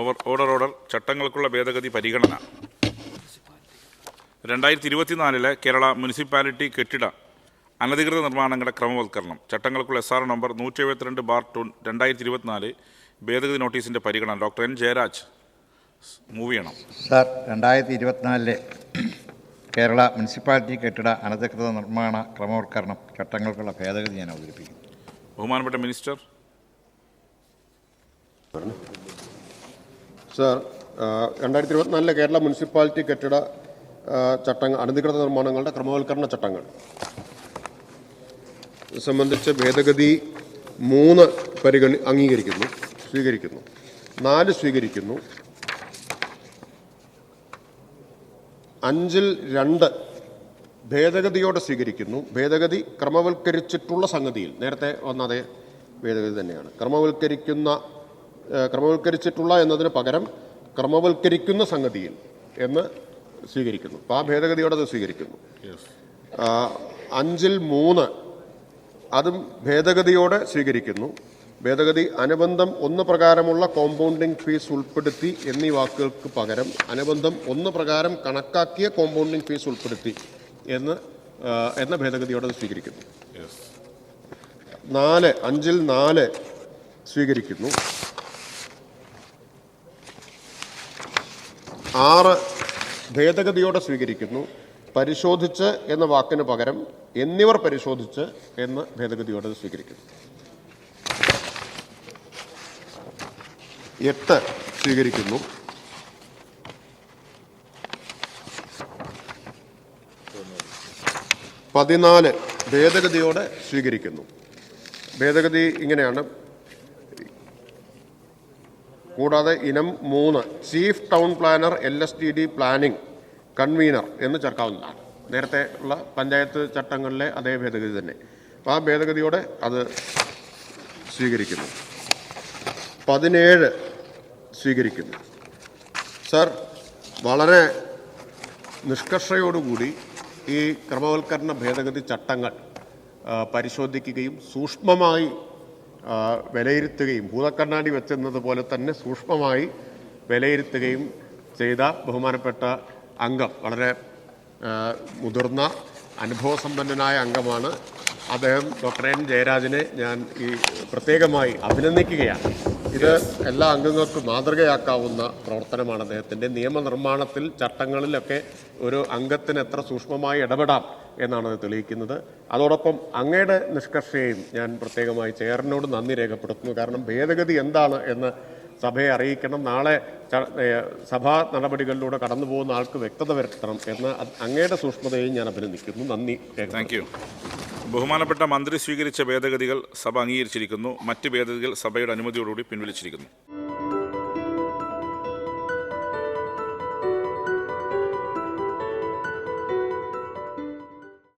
Over order order. ചട്ടങ്ങൾക്കുള്ള ഭേദഗതി പരിഗണന. രണ്ടായിരത്തി ഇരുപത്തിനാലിലെ കേരള മുനിസിപ്പാലിറ്റി കെട്ടിട അനധികൃത നിർമ്മാണങ്ങളുടെ ക്രമവൽക്കരണം. ചട്ടങ്ങൾക്കുള്ള എസ് ആർ നമ്പർ നൂറ്റി എഴുപത്തിരണ്ട് ബാർ ടു രണ്ടായിരത്തി ഇരുപത്തിനാല് ഭേദഗതി നോട്ടീസിന്റെ പരിഗണന. ഡോക്ടർ എൻ ജയരാജ് മൂവ് ചെയ്യണം. സാർ രണ്ടായിരത്തി ഇരുപത്തിനാലിലെ കേരള മുനിസിപ്പാലിറ്റി കെട്ടിട അനധികൃത നിർമ്മാണ ക്രമവൽക്കരണം ചട്ടങ്ങൾക്കുള്ള ഭേദഗതി ഞാൻ അവതരിപ്പിക്കും ബഹുമാനപ്പെട്ട മിനിസ്റ്റർ. സർ രണ്ടായിരത്തി ഇരുപത്തിനാലിലെ കേരള മുനിസിപ്പാലിറ്റി കെട്ടിട ചട്ടങ്ങൾ അനധികൃത നിർമ്മാണങ്ങളുടെ ക്രമവൽക്കരണ ചട്ടങ്ങൾ. സംബന്ധിച്ച് ഭേദഗതി മൂന്ന് പരിഗണി അംഗീകരിക്കുന്നു സ്വീകരിക്കുന്നു. നാല് സ്വീകരിക്കുന്നു. അഞ്ചിൽ രണ്ട് ഭേദഗതിയോടെ സ്വീകരിക്കുന്നു. ഭേദഗതി ക്രമവൽക്കരിച്ചിട്ടുള്ള സംഗതിയിൽ നേരത്തെ വന്ന അതേ ഭേദഗതി തന്നെയാണ്. ക്രമവൽക്കരിക്കുന്ന ക്രമവൽക്കരിച്ചിട്ടുള്ള എന്നതിന് പകരം ക്രമവൽക്കരിക്കുന്ന സംഗതിയിൽ എന്ന് സ്വീകരിക്കുന്നു. അപ്പോൾ ആ ഭേദഗതിയോടെ അത് സ്വീകരിക്കുന്നു അഞ്ചിൽ മൂന്ന് അതും ഭേദഗതിയോടെ സ്വീകരിക്കുന്നു. ഭേദഗതി അനുബന്ധം ഒന്ന് പ്രകാരമുള്ള കോമ്പൗണ്ടിംഗ് ഫീസ് ഉൾപ്പെടുത്തി എന്നീ വാക്കുകൾക്ക് പകരം അനുബന്ധം ഒന്ന് പ്രകാരം കണക്കാക്കിയ കോമ്പൗണ്ടിംഗ് ഫീസ് ഉൾപ്പെടുത്തി എന്ന് എന്ന ഭേദഗതിയോടെ സ്വീകരിക്കുന്നു. നാല് അഞ്ചിൽ നാല് സ്വീകരിക്കുന്നു. ആറ് ഭേദഗതിയോടെ സ്വീകരിക്കുന്നു. പരിശോധിച്ച് എന്ന വാക്കിന് പകരം എന്നിവർ പരിശോധിച്ച് എന്ന് ഭേദഗതിയോടെ സ്വീകരിക്കുന്നു. എട്ട് സ്വീകരിക്കുന്നു. പതിനാല് ഭേദഗതിയോടെ സ്വീകരിക്കുന്നു. ഭേദഗതി ഇങ്ങനെയാണ്. കൂടാതെ ഇനം മൂന്ന് chief town planner L S T D planning convener എന്ന് ചേർക്കാവുന്നതാണ്. നേരത്തെ ഉള്ള പഞ്ചായത്ത് ചട്ടങ്ങളിലെ അതേ ഭേദഗതി തന്നെ. അപ്പോൾ ആ ഭേദഗതിയോടെ അത് സ്വീകരിക്കുന്നു. പതിനേഴ് സ്വീകരിക്കുന്നു. സർ വളരെ നിഷ്കർഷയോടുകൂടി ഈ ക്രമവൽക്കരണ ഭേദഗതി ചട്ടങ്ങൾ പരിശോധിക്കുകയും സൂക്ഷ്മമായി വിലയിരുത്തുകയും ഭൂതക്കണ്ണാടി വെച്ചെന്നത് പോലെ തന്നെ സൂക്ഷ്മമായി വിലയിരുത്തുകയും ചെയ്ത ബഹുമാനപ്പെട്ട അംഗം വളരെ മുതിർന്ന അനുഭവസമ്പന്നനായ അംഗമാണ് അദ്ദേഹം. Doctor N. ജയരാജനെ ഞാൻ ഈ പ്രത്യേകമായി അഭിനന്ദിക്കുകയാണ്. ഇത് എല്ലാ അംഗങ്ങൾക്കും മാതൃകയാക്കാവുന്ന പ്രവർത്തനമാണ് അദ്ദേഹത്തിന്റെ. നിയമനിർമ്മാണത്തിൽ ചട്ടങ്ങളിലൊക്കെ ഒരു അംഗത്തിന് എത്ര സൂക്ഷ്മമായി ഇടപെടാം എന്നാണ് അത് തെളിയിക്കുന്നത്. അതോടൊപ്പം അങ്ങയുടെ നിഷ്കർഷയും ഞാൻ പ്രത്യേകമായി ചെയറിനോട് നന്ദി രേഖപ്പെടുത്തുന്നു. കാരണം ഭേദഗതി എന്താണ് എന്ന് സഭയെ അറിയിക്കണം. നാളെ സഭാ നടപടികളിലൂടെ കടന്നു പോകുന്ന ആൾക്ക് വ്യക്തത വരുത്തണം എന്ന് അങ്ങയുടെ സൂക്ഷ്മതയും ഞാൻ അഭിനന്ദിക്കുന്നു. നന്ദി താങ്ക് യു ബഹുമാനപ്പെട്ട മന്ത്രി സ്വീകരിച്ച ഭേദഗതികൾ സഭ അംഗീകരിച്ചിരിക്കുന്നു. മറ്റ് ഭേദഗതികൾ സഭയുടെ അനുമതിയോടുകൂടി പിൻവലിച്ചിരിക്കുന്നു.